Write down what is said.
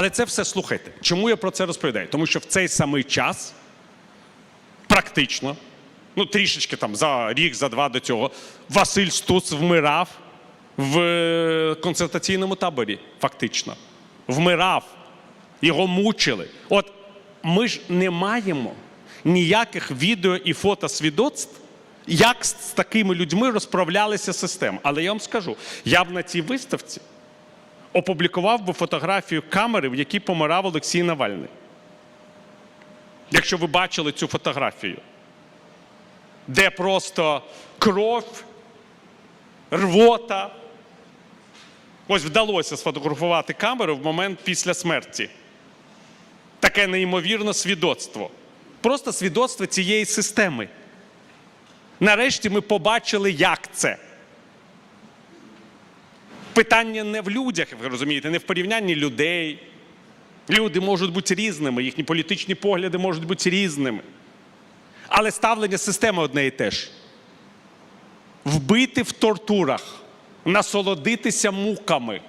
Але це все слухайте. Чому я про це розповідаю? Тому що в цей самий час практично, ну трішечки там за рік, за два до цього, Василь Стуц вмирав в е, концентраційному таборі, фактично. Вмирав. Його мучили. От ми ж не маємо ніяких відео і фотосвідоцтв, як з такими людьми розправлялися системи. Але я вам скажу, я б на цій виставці опублікував би фотографію камери, в якій помирав Олексій Навальний. Якщо ви бачили цю фотографію, де просто кров, рвота. Ось вдалося сфотографувати камеру в момент після смерті. Таке неймовірне свідоцтво. Просто свідоцтво цієї системи. Нарешті ми побачили, як це. Питання не в людях, ви розумієте, не в порівнянні людей. Люди можуть бути різними, їхні політичні погляди можуть бути різними. Але ставлення системи одне і те ж. Вбити в тортурах, насолодитися муками,